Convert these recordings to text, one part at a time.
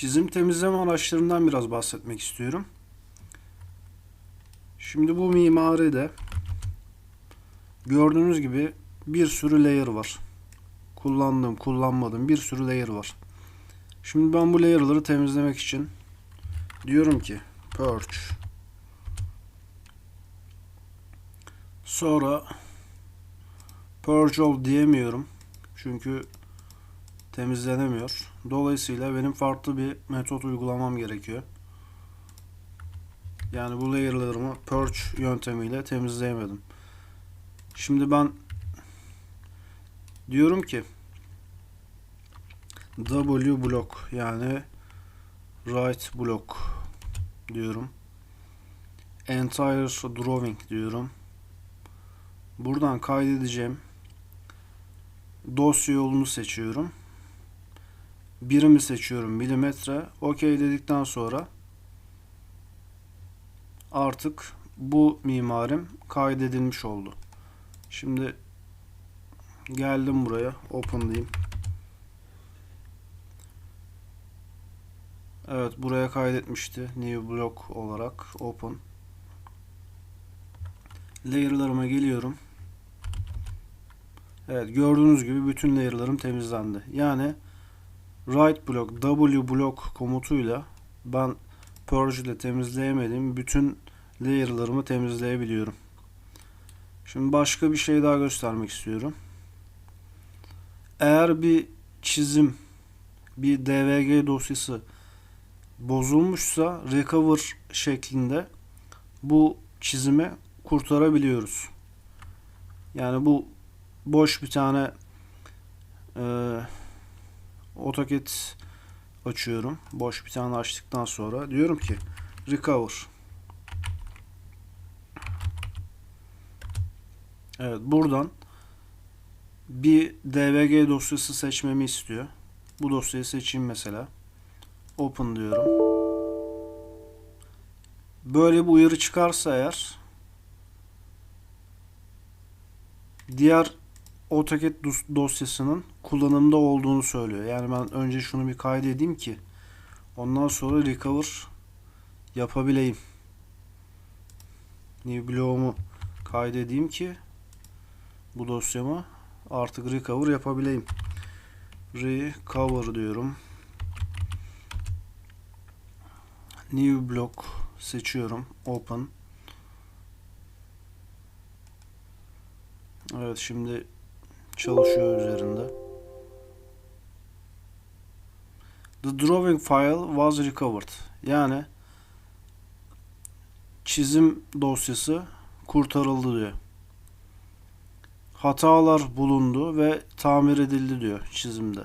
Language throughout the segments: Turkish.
Çizim temizleme araçlarından biraz bahsetmek istiyorum. Şimdi bu mimaride gördüğünüz gibi bir sürü layer var. Kullandığım, kullanmadığım bir sürü layer var. Şimdi ben bu layer'ları temizlemek için diyorum ki purge sonra purge all diyemiyorum. Çünkü temizlenemiyor. Dolayısıyla benim farklı bir metot uygulamam gerekiyor. Yani bu layer'larımı purge yöntemiyle temizleyemedim. Şimdi ben diyorum ki W block yani right block diyorum. Entire drawing diyorum. Buradan kaydedeceğim dosya yolunu seçiyorum. Birimi seçiyorum milimetre. OK dedikten sonra artık bu mimarim kaydedilmiş oldu. Şimdi geldim buraya. Open diyeyim. Evet buraya kaydetmişti. New block olarak open. Layer'larıma geliyorum. Evet gördüğünüz gibi bütün layer'larım temizlendi. Yani right block w block komutuyla ben purge ile temizleyemediğim bütün layer'larımı temizleyebiliyorum. Şimdi başka bir şey daha göstermek istiyorum. Eğer bir çizim bir DVG dosyası bozulmuşsa recover şeklinde bu çizimi kurtarabiliyoruz. Yani bu boş bir tane e, AutoCAD açıyorum. Boş bir tane açtıktan sonra diyorum ki recover. Evet buradan bir DVG dosyası seçmemi istiyor. Bu dosyayı seçeyim mesela. Open diyorum. Böyle bir uyarı çıkarsa eğer diğer AutoCAD dos- dosyasının kullanımda olduğunu söylüyor. Yani ben önce şunu bir kaydedeyim ki ondan sonra recover yapabileyim. New block'umu kaydedeyim ki bu dosyamı artık recover yapabileyim. Recover diyorum. New block seçiyorum. Open. Evet şimdi çalışıyor üzerinde. The drawing file was recovered. Yani çizim dosyası kurtarıldı diyor. Hatalar bulundu ve tamir edildi diyor çizimde.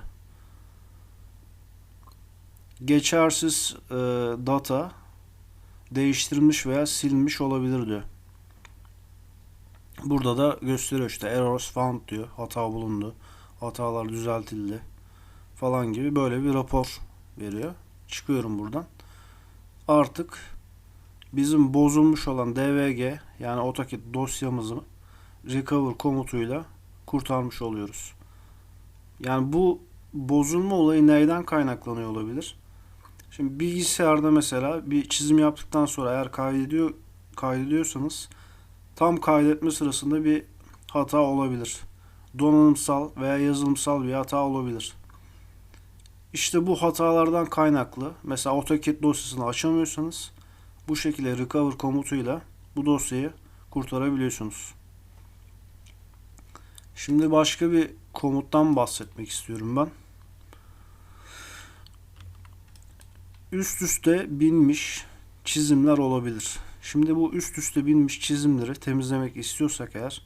Geçersiz e, data değiştirilmiş veya silinmiş olabilir diyor. Burada da gösteriyor işte errors found diyor. Hata bulundu. Hatalar düzeltildi. Falan gibi böyle bir rapor veriyor. Çıkıyorum buradan. Artık bizim bozulmuş olan DVG yani AutoCAD dosyamızı recover komutuyla kurtarmış oluyoruz. Yani bu bozulma olayı neyden kaynaklanıyor olabilir? Şimdi bilgisayarda mesela bir çizim yaptıktan sonra eğer kaydediyor kaydediyorsanız tam kaydetme sırasında bir hata olabilir. Donanımsal veya yazılımsal bir hata olabilir. İşte bu hatalardan kaynaklı mesela AutoCAD dosyasını açamıyorsanız bu şekilde recover komutuyla bu dosyayı kurtarabiliyorsunuz. Şimdi başka bir komuttan bahsetmek istiyorum ben. Üst üste binmiş çizimler olabilir. Şimdi bu üst üste binmiş çizimleri temizlemek istiyorsak eğer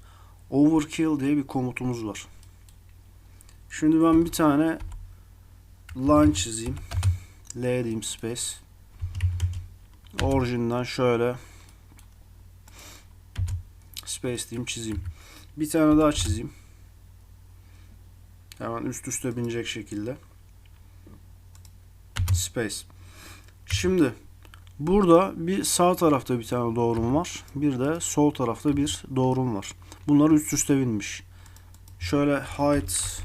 overkill diye bir komutumuz var. Şimdi ben bir tane line çizeyim. L diyeyim space. Orijinden şöyle space diyeyim çizeyim. Bir tane daha çizeyim. Hemen üst üste binecek şekilde. Space. Şimdi burada bir sağ tarafta bir tane doğrum var. Bir de sol tarafta bir doğrum var. Bunlar üst üste binmiş. Şöyle height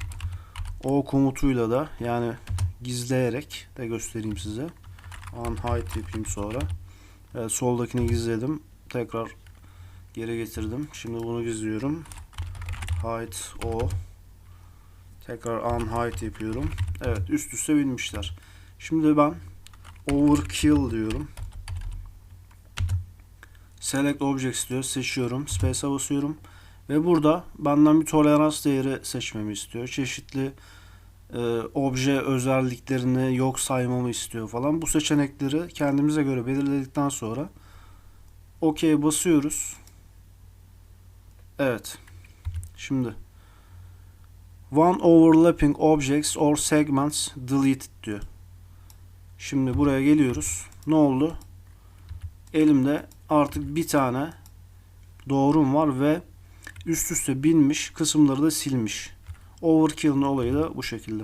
o komutuyla da yani gizleyerek de göstereyim size. Unhide yapayım sonra. Evet soldakini gizledim. Tekrar geri getirdim. Şimdi bunu gizliyorum. Hide o. Tekrar unhide yapıyorum. Evet üst üste binmişler. Şimdi ben overkill diyorum. Select objects diyor. Seçiyorum. Space'a basıyorum. Ve burada benden bir tolerans değeri seçmemi istiyor. Çeşitli e, obje özelliklerini yok saymamı istiyor falan. Bu seçenekleri kendimize göre belirledikten sonra OK basıyoruz. Evet. Şimdi One overlapping objects or segments deleted diyor. Şimdi buraya geliyoruz. Ne oldu? Elimde artık bir tane doğrum var ve üst üste binmiş kısımları da silmiş. Overkill'in olayı da bu şekilde.